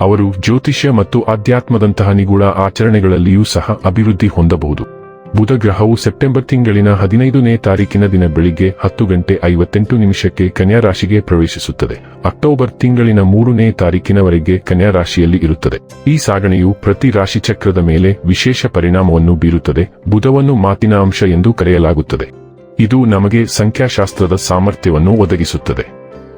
ಅವರು ಜ್ಯೋತಿಷ್ಯ ಮತ್ತು ಆಧ್ಯಾತ್ಮದಂತಹ ನಿಗೂಢ ಆಚರಣೆಗಳಲ್ಲಿಯೂ ಸಹ ಅಭಿವೃದ್ಧಿ ಹೊಂದಬಹುದು. ಬುಧ ಗ್ರಹವು ಸೆಪ್ಟೆಂಬರ್ ತಿಂಗಳಿನ ಹದಿನೈದನೇ ತಾರೀಕಿನ ದಿನ ಬೆಳಿಗ್ಗೆ ಹತ್ತು ಗಂಟೆ ಐವತ್ತೆಂಟು ನಿಮಿಷಕ್ಕೆ ಕನ್ಯಾ ರಾಶಿಗೆ ಪ್ರವೇಶಿಸುತ್ತದೆ. ಅಕ್ಟೋಬರ್ ತಿಂಗಳಿನ ಮೂರನೇ ತಾರೀಕಿನವರೆಗೆ ಕನ್ಯಾ ರಾಶಿಯಲ್ಲಿ ಇರುತ್ತದೆ. ಈ ಸಾಗಣೆಯು ಪ್ರತಿ ರಾಶಿ ಚಕ್ರದ ಮೇಲೆ ವಿಶೇಷ ಪರಿಣಾಮವನ್ನು ಬೀರುತ್ತದೆ. ಬುಧವನ್ನು ಮಾತಿನ ಅಂಶ ಎಂದು ಕರೆಯಲಾಗುತ್ತದೆ. ಇದು ನಮಗೆ ಸಂಖ್ಯಾಶಾಸ್ತ್ರದ ಸಾಮರ್ಥ್ಯವನ್ನು ಒದಗಿಸುತ್ತದೆ.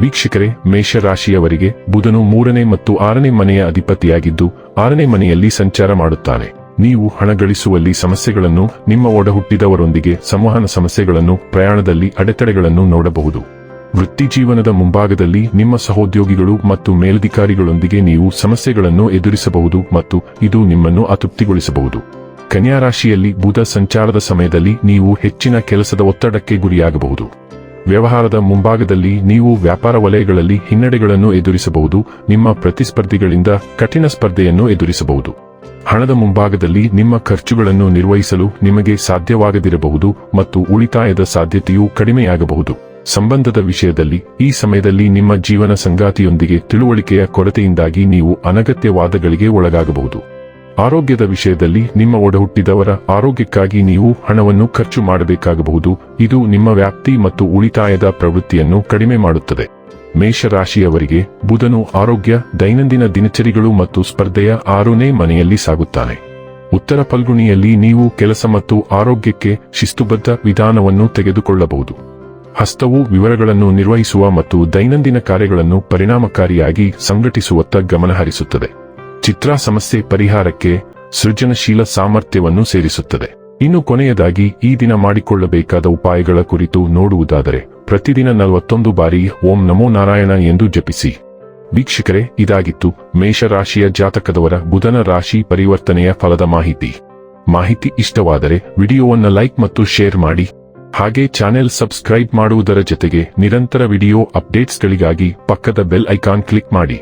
ವೀಕ್ಷಕರೇ, ಮೇಷರಾಶಿಯವರಿಗೆ ಬುಧನು ಮೂರನೇ ಮತ್ತು ಆರನೇ ಮನೆಯ ಅಧಿಪತಿಯಾಗಿದ್ದು, ಆರನೇ ಮನೆಯಲ್ಲಿ ಸಂಚಾರ ಮಾಡುತ್ತಾನೆ. ನೀವು ಹಣ ಗಳಿಸುವಲ್ಲಿ ಸಮಸ್ಯೆಗಳನ್ನು, ನಿಮ್ಮ ಒಡಹುಟ್ಟಿದವರೊಂದಿಗೆ ಸಂವಹನ ಸಮಸ್ಯೆಗಳನ್ನು, ಪ್ರಯಾಣದಲ್ಲಿ ಅಡೆತಡೆಗಳನ್ನು ನೋಡಬಹುದು. ವೃತ್ತಿ ಜೀವನದ ಮುಂಭಾಗದಲ್ಲಿ ನಿಮ್ಮ ಸಹೋದ್ಯೋಗಿಗಳು ಮತ್ತು ಮೇಲಧಿಕಾರಿಗಳೊಂದಿಗೆ ನೀವು ಸಮಸ್ಯೆಗಳನ್ನು ಎದುರಿಸಬಹುದು ಮತ್ತು ಇದು ನಿಮ್ಮನ್ನು ಅತೃಪ್ತಿಗೊಳಿಸಬಹುದು. ಕನ್ಯಾ ರಾಶಿಯಲ್ಲಿ ಬುಧ ಸಂಚಾರದ ಸಮಯದಲ್ಲಿ ನೀವು ಹೆಚ್ಚಿನ ಕೆಲಸದ ಒತ್ತಡಕ್ಕೆ ಗುರಿಯಾಗಬಹುದು. ವ್ಯವಹಾರದ ಮುಂಭಾಗದಲ್ಲಿ ನೀವು ವ್ಯಾಪಾರ ವಲಯಗಳಲ್ಲಿ ಹಿನ್ನಡೆಗಳನ್ನು ಎದುರಿಸಬಹುದು, ನಿಮ್ಮ ಪ್ರತಿಸ್ಪರ್ಧಿಗಳಿಂದ ಕಠಿಣ ಸ್ಪರ್ಧೆಯನ್ನು ಎದುರಿಸಬಹುದು. ಹಣದ ಮುಂಭಾಗದಲ್ಲಿ ನಿಮ್ಮ ಖರ್ಚುಗಳನ್ನು ನಿರ್ವಹಿಸಲು ನಿಮಗೆ ಸಾಧ್ಯವಾಗದಿರಬಹುದು ಮತ್ತು ಉಳಿತಾಯದ ಸಾಧ್ಯತೆಯೂ ಕಡಿಮೆಯಾಗಬಹುದು. ಸಂಬಂಧದ ವಿಷಯದಲ್ಲಿ, ಈ ಸಮಯದಲ್ಲಿ ನಿಮ್ಮ ಜೀವನ ಸಂಗಾತಿಯೊಂದಿಗೆ ತಿಳುವಳಿಕೆಯ ಕೊರತೆಯಿಂದಾಗಿ ನೀವು ಅನಗತ್ಯವಾದಗಳಿಗೆ ಒಳಗಾಗಬಹುದು. ಆರೋಗ್ಯದ ವಿಷಯದಲ್ಲಿ ನಿಮ್ಮ ಒಡಹುಟ್ಟಿದವರ ಆರೋಗ್ಯಕ್ಕಾಗಿ ನೀವು ಹಣವನ್ನು ಖರ್ಚು ಮಾಡಬೇಕಾಗಬಹುದು. ಇದು ನಿಮ್ಮ ವ್ಯಾಪ್ತಿ ಮತ್ತು ಉಳಿತಾಯದ ಪ್ರವೃತ್ತಿಯನ್ನು ಕಡಿಮೆ ಮಾಡುತ್ತದೆ. ಮೇಷರಾಶಿಯವರಿಗೆ ಬುಧನು ಆರೋಗ್ಯ, ದೈನಂದಿನ ದಿನಚರಿಗಳು ಮತ್ತು ಸ್ಪರ್ಧೆಯ ಆರನೇ ಮನೆಯಲ್ಲಿ ಸಾಗುತ್ತಾನೆ. ಉತ್ತರ ಫಲ್ಗುಣಿಯಲ್ಲಿ ನೀವು ಕೆಲಸ ಮತ್ತು ಆರೋಗ್ಯಕ್ಕೆ ಶಿಸ್ತುಬದ್ಧ ವಿಧಾನವನ್ನು ತೆಗೆದುಕೊಳ್ಳಬಹುದು. ಹಸ್ತವು ವಿವರಗಳನ್ನು ನಿರ್ವಹಿಸುವ ಮತ್ತು ದೈನಂದಿನ ಕಾರ್ಯಗಳನ್ನು ಪರಿಣಾಮಕಾರಿಯಾಗಿ ಸಂಘಟಿಸುವತ್ತ ಗಮನಹರಿಸುತ್ತದೆ. ಚಿತ್ರ ಸಮಸ್ಯೆ ಪರಿಹಾರಕ್ಕೆ ಸೃಜನಶೀಲ ಸಾಮರ್ಥ್ಯವನ್ನು ಸೇರಿಸುತ್ತದೆ. ಇನ್ನು ಕೊನೆಯದಾಗಿ, ಈ ದಿನ ಮಾಡಿಕೊಳ್ಳಬೇಕಾದ ಉಪಾಯಗಳ ಕುರಿತು ನೋಡುವುದಾದರೆ, ಪ್ರತಿದಿನ ನಲವತ್ತೊಂದು ಬಾರಿ ಓಂ ನಮೋ ನಾರಾಯಣ ಎಂದು ಜಪಿಸಿ. ವೀಕ್ಷಕರೇ, ಇದಾಗಿತ್ತು ಮೇಷರಾಶಿಯ ಜಾತಕದವರ ಬುಧನ ರಾಶಿ ಪರಿವರ್ತನೆಯ ಫಲದ ಮಾಹಿತಿ. ಮಾಹಿತಿ ಇಷ್ಟವಾದರೆ, ವಿಡಿಯೋವನ್ನು ಲೈಕ್ ಮತ್ತು ಶೇರ್ ಮಾಡಿ. ಹಾಗೆ ಚಾನೆಲ್ ಸಬ್ಸ್ಕ್ರೈಬ್ ಮಾಡುವುದರ ಜೊತೆಗೆ ನಿರಂತರ ವಿಡಿಯೋ ಅಪ್ಡೇಟ್ಸ್ಗಳಿಗಾಗಿ ಪಕ್ಕದ ಬೆಲ್ ಐಕಾನ್ ಕ್ಲಿಕ್ ಮಾಡಿ.